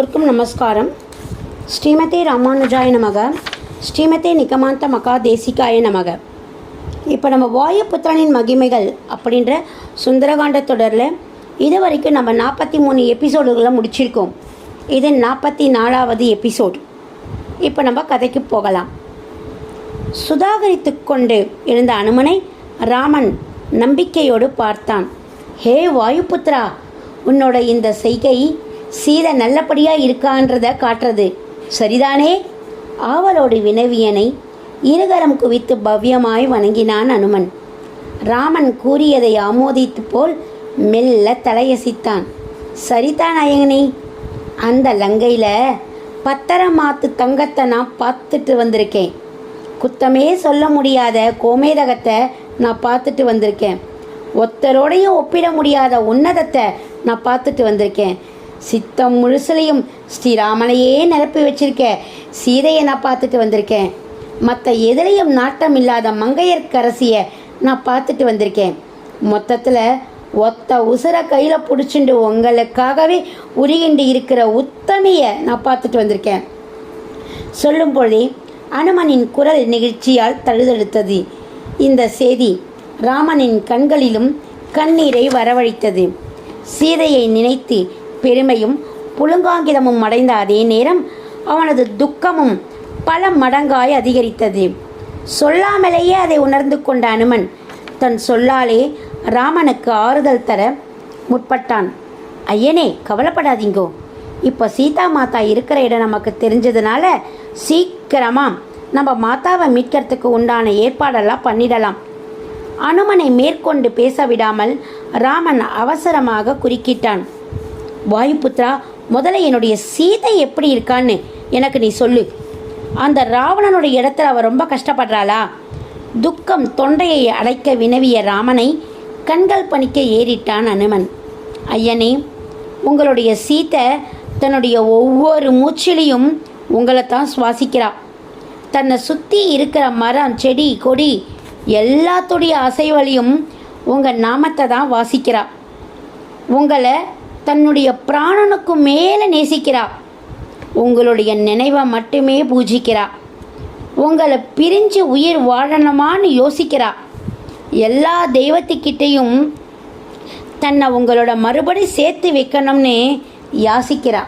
எல்லோருக்கும் நமஸ்காரம். ஸ்ரீமதே ராமானுஜாய நமக ஸ்ரீமதே நிகமாந்த மகா தேசிகாய நமக. இப்போ நம்ம வாயு புத்திரனின் மகிமைகள் அப்படின்ற சுந்தரகாண்ட தொடரில் இது வரைக்கும் நம்ம நாற்பத்தி மூணு எபிசோடுகளை முடிச்சிருக்கோம். இது நாற்பத்தி நாலாவது எபிசோடு. இப்போ நம்ம கதைக்கு போகலாம். சுதாகரித்து கொண்டு இருந்த அனுமனை ராமன் நம்பிக்கையோடு பார்த்தான். ஹே வாயுபுத்ரா உன்னோட இந்த செய்கை சீதை நல்லபடியாக இருக்கான்றத காட்டுறது. சரிதானே? ஆவலோடு வினவியனை இருகரம் குவித்து பவ்யமாய் வணங்கினான் அனுமன். ராமன் கூறியதை ஆமோதித்து போல் மெல்ல தலையசித்தான். சரிதான் அயங்கனே அந்த லங்கையில் பத்தரமாத்து தங்கத்தை நான் பார்த்துட்டு வந்திருக்கேன். குத்தமே சொல்ல முடியாத கோமேதகத்தை நான் பார்த்துட்டு வந்திருக்கேன். ஒத்தரோடையும் ஒப்பிட முடியாத உன்னதத்தை நான் பார்த்துட்டு வந்திருக்கேன். சித்தம் முழுசலையும் ஸ்ரீராமனையே நிரப்பி வச்சிருக்க சீதையை நான் பார்த்துட்டு வந்திருக்கேன். மற்ற எதிலையும் நாட்டம் இல்லாத மங்கையர்க்கரசியை நான் பார்த்துட்டு வந்திருக்கேன். மொத்தத்தில் ஒத்த உசுர கையில் பிடிச்சிண்டு உங்களுக்காகவே உருகிண்டு இருக்கிற உத்தமியை நான் பார்த்துட்டு வந்திருக்கேன். சொல்லும் பொழுதே அனுமனின் குரல் நெகிழ்ச்சியால் தழுதழுத்தது. இந்த செய்தி ராமனின் கண்களிலும் கண்ணீரை வரவழைத்தது. சீதையை நினைத்து பெருமையும் புழுங்காங்கிதமும் அடைந்த அதே நேரம் அவனது துக்கமும் பல மடங்காய் அதிகரித்தது. சொல்லாமலேயே அதை உணர்ந்து கொண்ட அனுமன் தன் சொல்லாலே ராமனுக்கு ஆறுதல் தர முற்பட்டான். ஐயனே கவலைப்படாதீங்கோ. இப்போ சீதா மாதா இருக்கிற இடம் நமக்கு தெரிஞ்சதுனால சீக்கிரமாக நம்ம மாதாவை மீட்கிறதுக்கு உண்டான ஏற்பாடெல்லாம் பண்ணிடலாம். அனுமனை மேற்கொண்டு பேச விடாமல் ராமன் அவசரமாக குறுக்கிட்டான். வாயுபுத்ரா முதல்ல என்னுடைய சீதை எப்படி இருக்கான்னு எனக்கு நீ சொல்லு. அந்த ராவணனுடைய இடத்துல அவ ரொம்ப கஷ்டப்படுறாளா? துக்கம் தொண்டையை அடைக்க வினவிய ராமனை கண்கள் பணிக்க ஏறிட்டான் அனுமன். ஐயனே உங்களுடைய சீத்தை தன்னுடைய ஒவ்வொரு மூச்சிலையும் உங்களை தான் சுவாசிக்கிறா. தன்னை சுற்றி இருக்கிற மரம் செடி கொடி எல்லாத்துடைய அசைவலையும் உங்கள் நாமத்தை தான் வாசிக்கிறா. உங்களை தன்னுடைய பிராணனுக்கு மேலே நேசிக்கிறா. உங்களுடைய நினைவை மட்டுமே பூஜிக்கிறா. உங்களை பிரிஞ்சு உயிர் வாழணுமான்னு யோசிக்கிறா. எல்லா தெய்வத்துக்கிட்டேயும் தன்னை உங்களோட மறுபடி சேர்த்து வைக்கணும்னு யாசிக்கிறா.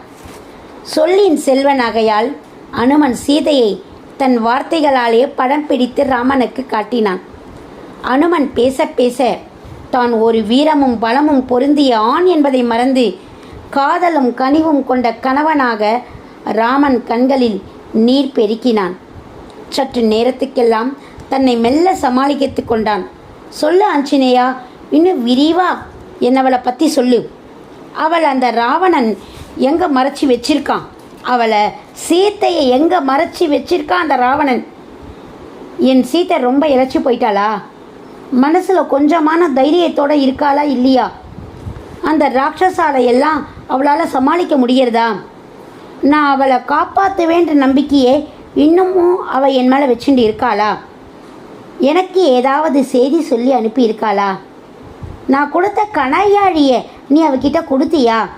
சொல்லின் செல்வனாகையால் அனுமன் சீதையை தன் வார்த்தைகளாலே படம் பிடித்து ராமனுக்கு காட்டினான். அனுமன் பேச பேச தான் ஒரு வீரமும் பலமும் பொருந்திய ஆண் என்பதை மறந்து காதலும் கனிவும் கொண்ட கணவனாக ராமன் கண்களில் நீர் பெருக்கினான். சற்று நேரத்துக்கெல்லாம் தன்னை மெல்ல சமாளிக்கத்து கொண்டான். சொல்லு அஞ்சினேயா இன்னும் விரிவா என்னவளை பற்றி சொல்லு. அவள் அந்த ராவணன் எங்கே மறைச்சி வச்சிருக்கான்? அவளை சீத்தையை எங்கே மறைச்சி வச்சிருக்கான் அந்த ராவணன்? என் சீத்தை ரொம்ப இழைச்சி போயிட்டாளா? மனசில் கொஞ்சமான தைரியத்தோடு இருக்காளா இல்லையா? அந்த ராட்சசாலை எல்லாம் அவளால் சமாளிக்க முடியறதா? நான் அவளை காப்பாற்றுவேன்ற நம்பிக்கையே இன்னமும் அவள் என் மேலே வச்சுட்டு இருக்காளா? எனக்கு ஏதாவது செய்தி சொல்லி அனுப்பி இருக்காளா? நான் கொடுத்த கணையாழியை நீ அவகிட்ட கொடுத்தியா?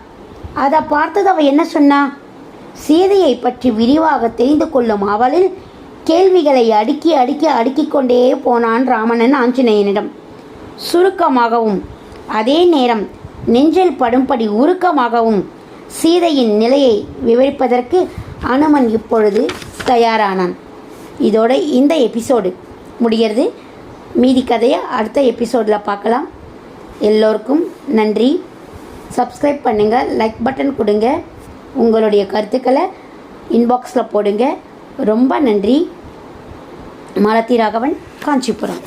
அதை பார்த்தது அவள் என்ன சொன்னா? சீதையை பற்றி விரிவாக தெரிந்து கொள்ளும் அவளில் கேள்விகளை அடுக்கி அடுக்கி அடுக்கிக் கொண்டே போனான் ராமணன் ஆஞ்சநேயனிடம். சுருக்கமாகவும் அதே நேரம் நெஞ்சில் படும்படி உருக்கமாகவும் சீதையின் நிலையை விவரிப்பதற்கு அனுமன் இப்பொழுது தயாரானான். இதோட இந்த எபிசோடு முடிகிறது. மீதி கதையை அடுத்த எபிசோடில் பார்க்கலாம். எல்லோருக்கும் நன்றி. சப்ஸ்கிரைப் பண்ணுங்கள் லைக் பட்டன் கொடுங்க. உங்களுடைய கருத்துக்களை இன்பாக்ஸில் போடுங்க. ரொம்ப நன்றி. மாலதி ராகவன் காஞ்சிபுரம்.